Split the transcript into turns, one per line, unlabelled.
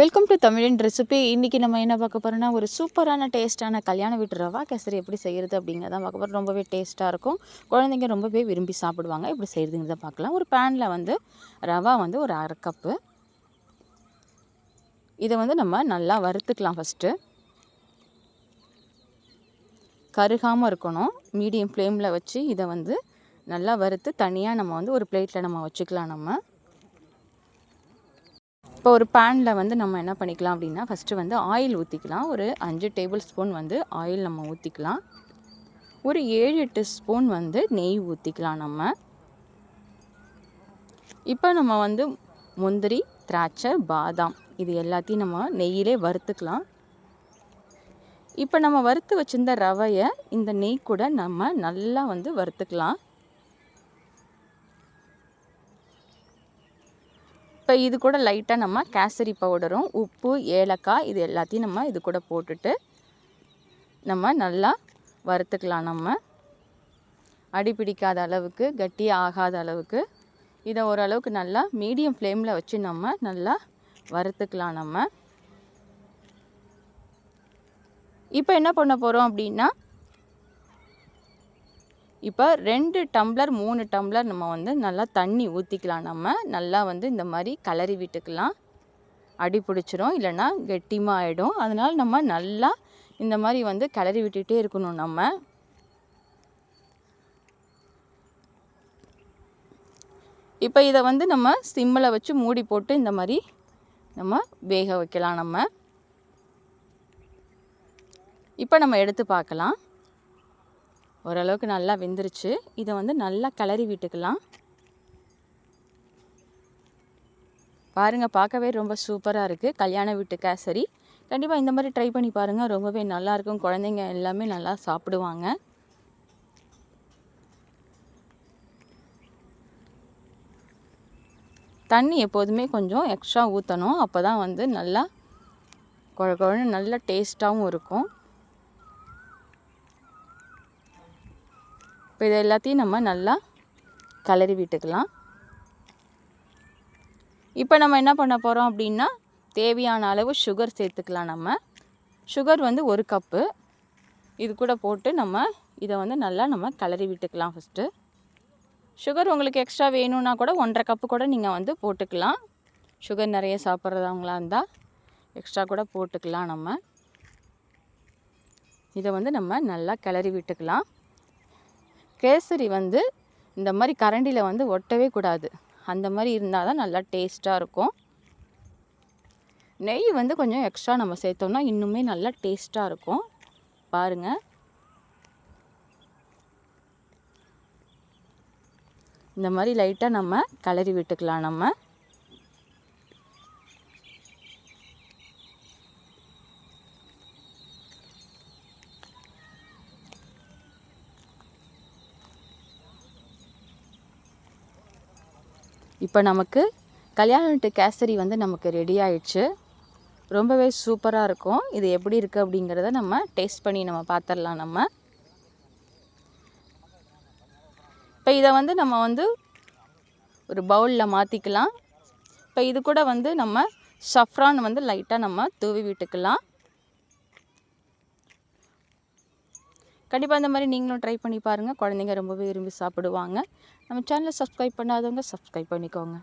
Welcome to தமிழன் recipe இன்றைக்கி நம்ம என்ன பார்க்க போகிறோம்னா ஒரு சூப்பரான டேஸ்ட்டான கல்யாண வீட்டு ரவா கேசரி எப்படி செய்கிறது அப்படிங்கிறத பார்க்க போகிறோம் ரொம்பவே டேஸ்ட்டாக இருக்கும். குழந்தைங்க ரொம்பவே விரும்பி சாப்பிடுவாங்க. எப்படி செய்கிறதுங்கிறத பார்க்கலாம். ஒரு பேனில் வந்து ரவா வந்து ஒரு அரை கப்பு இதை வந்து நம்ம நல்லா வறுத்துக்கலாம் ஃபஸ்ட்டு கருகாமல் இருக்கணும். மீடியம் ஃப்ளேமில் வச்சு இதை வந்து நல்லா வறுத்து தனியாக நம்ம வந்து ஒரு பிளேட்டில் நம்ம வச்சுக்கலாம் நம்ம. இப்போ ஒரு பேனில் வந்து நம்ம என்ன பண்ணிக்கலாம் அப்படின்னா ஃபஸ்ட்டு வந்து ஆயில் ஊற்றிக்கலாம் ஒரு அஞ்சு டேபிள் ஸ்பூன் வந்து ஆயில் நம்ம ஊற்றிக்கலாம் ஒரு ஏழு எட்டு ஸ்பூன் வந்து நெய் ஊற்றிக்கலாம் நம்ம. இப்போ நம்ம வந்து முந்திரி திராட்சை பாதாம் இது எல்லாத்தையும் நம்ம நெய்யிலே வறுத்துக்கலாம். இப்போ நம்ம வறுத்து வச்சுருந்த ரவையை இந்த நெய் கூட நம்ம நல்லா வந்து வறுத்துக்கலாம். இப்போ இது கூட லைட்டாக நம்ம கேசரி பவுடரும் உப்பு ஏலக்காய் இது எல்லாத்தையும் நம்ம இது கூட போட்டுட்டு நம்ம நல்லா வறுத்துக்கலாம். நம்ம அடி பிடிக்காத அளவுக்கு கட்டி ஆகாத அளவுக்கு இதை ஓரளவுக்கு நல்லா மீடியம் ஃப்ளேமில் வச்சு நம்ம நல்லா வறுத்துக்கலாம். நம்ம இப்போ என்ன பண்ண போகிறோம் அப்படின்னா இப்போ ரெண்டு டம்ளர் மூணு டம்ளர் நம்ம வந்து நல்லா தண்ணி ஊற்றிக்கலாம் நம்ம நல்லா வந்து இந்த மாதிரி கலரி விட்டுக்கலாம். அடி பிடிச்சிரும் இல்லைன்னா கெட்டிமாக ஆகிடும் அதனால் நம்ம நல்லா இந்த மாதிரி வந்து கிளறி விட்டுகிட்டே இருக்கணும் நம்ம. இப்போ இதை வந்து நம்ம சிம்மில் வச்சு மூடி போட்டு இந்த மாதிரி நம்ம வேக வைக்கலாம் நம்ம. இப்போ நம்ம எடுத்து பார்க்கலாம். ஓரளவுக்கு நல்லா வெந்துருச்சு. இதை வந்து நல்லா கிளறி விட்டுக்கலாம். பாருங்கள் பார்க்கவே ரொம்ப சூப்பராக இருக்குது கல்யாண வீட்டு கேசரி. கண்டிப்பாக இந்த மாதிரி ட்ரை பண்ணி பாருங்கள் ரொம்பவே நல்லாயிருக்கும் குழந்தைங்க எல்லாமே நல்லா சாப்பிடுவாங்க. தண்ணி எப்போதுமே கொஞ்சம் எக்ஸ்ட்ரா ஊற்றணும் அப்போ தான் வந்து நல்லா குழ குழன்னு நல்ல டேஸ்ட்டாகவும் இருக்கும். இப்போ இதை எல்லாத்தையும் நம்ம நல்லா கலரி விட்டுக்கலாம். இப்போ நம்ம என்ன பண்ண போகிறோம் அப்படின்னா தேவையான அளவு சுகர் சேர்த்துக்கலாம் நம்ம. சுகர் வந்து ஒரு கப்பு இது கூட போட்டு நம்ம இதை வந்து நல்லா நம்ம கலரி விட்டுக்கலாம் ஃபஸ்ட்டு சுகர் உங்களுக்கு எக்ஸ்ட்ரா வேணும்னா கூட ஒன்றரை கப்பு கூட நீங்கள் வந்து போட்டுக்கலாம். சுகர் நிறைய சாப்பிட்றதவங்களா இருந்தால் எக்ஸ்ட்ரா கூட போட்டுக்கலாம் நம்ம. இதை வந்து நம்ம நல்லா கிளறி விட்டுக்கலாம். கேசரி வந்து இந்த மாதிரி கரண்டியில் வந்து ஒட்டவே கூடாது. அந்த மாதிரி இருந்தால் தான் நல்லா டேஸ்ட்டாக இருக்கும். நெய் வந்து கொஞ்சம் எக்ஸ்ட்ரா நம்ம சேர்த்தோம்னா இன்னுமே நல்லா டேஸ்ட்டாக இருக்கும். பாருங்கள் இந்த மாதிரி லைட்டாக நம்ம கலரி விட்டுக்கலாம் நம்ம. இப்போ நமக்கு கல்யாணட்டு கேசரி வந்து நமக்கு ரெடி ஆயிடுச்சு. ரொம்பவே சூப்பராக இருக்கும். இது எப்படி இருக்குது அப்படிங்கிறத நம்ம டேஸ்ட் பண்ணி நம்ம பார்த்துடலாம் நம்ம. இப்போ இதை வந்து நம்ம வந்து ஒரு பவுலில் மாற்றிக்கலாம் இப்போ இது கூட வந்து நம்ம சஃப்ரான் வந்து லைட்டாக நம்ம தூவி விட்டுக்கலாம். கண்டிப்பாக இந்த மாதிரி நீங்களும் ட்ரை பண்ணி பாருங்கள் குழந்தைங்க ரொம்பவே விரும்பி சாப்பிடுவாங்க. நம்ம சேனலை சப்ஸ்கிரைப் பண்ணாதவங்க சப்ஸ்கிரைப் பண்ணிக்கோங்க.